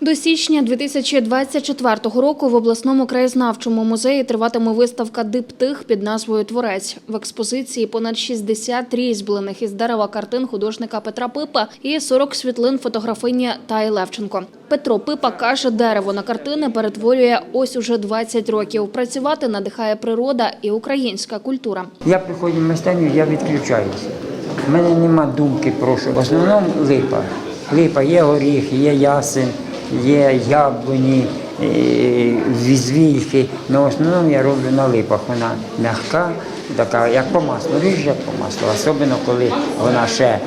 До січня 2024 року в обласному краєзнавчому музеї триватиме виставка «Диптих» під назвою Творець. В експозиції понад 60 різьблених із дерева картин художника Петра Пипа і 40 світлин фотографині Таї Левченко. Петро Пипа каже, дерево на картини перетворює ось уже 20 років. Працювати надихає природа і українська культура. Я приходжу в майстерню, я відключаюся. У мене нема думки про що. В основному липа. Липа є горіх, є ясен, є яблуні, е, візвільки. Ну, в основному я роблю на липах. Вона м'яка, така, як по маслу, ріж як по маслу. Особливо, коли вона ще,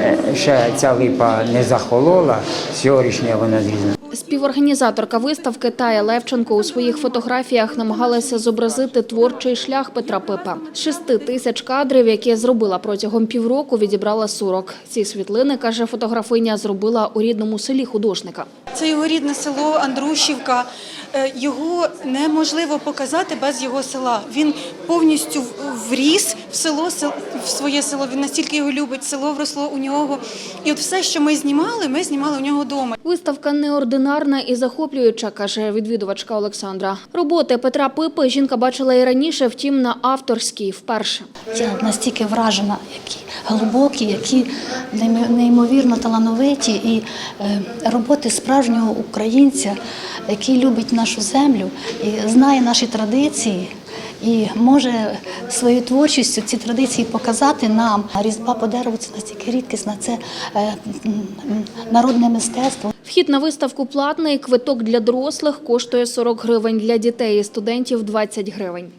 е, ще ця липа не захолола, сьогоднішня вона зрізана. Співорганізаторка виставки Тая Левченко у своїх фотографіях намагалася зобразити творчий шлях Петра Пипа. З шести тисяч кадрів, які зробила протягом півроку, відібрала 40. Ці світлини, каже фотографиня, зробила у рідному селі художника. Це його рідне село Андрушівка. Е, Його неможливо показати без його села. Він повністю в- вріс в село, сел- в своє село. Він настільки його любить, село вросло у нього. І от все, що ми знімали, ми знімали у нього вдома. Виставка неординарна і захоплююча, каже відвідувачка Олександра. Роботи Петра Пипи жінка бачила і раніше, втім на авторській вперше. Я настільки вражена, які глибокі, які неймовірно талановиті, і е, роботи справжнього українця, який любить нашу землю і знає наші традиції. І може своєю творчістю ці традиції показати нам. А Різьба по дереву це настільки рідкісна, це народне мистецтво. Вхід на виставку платний, квиток для дорослих коштує 40 гривень, для дітей і студентів – 20 гривень.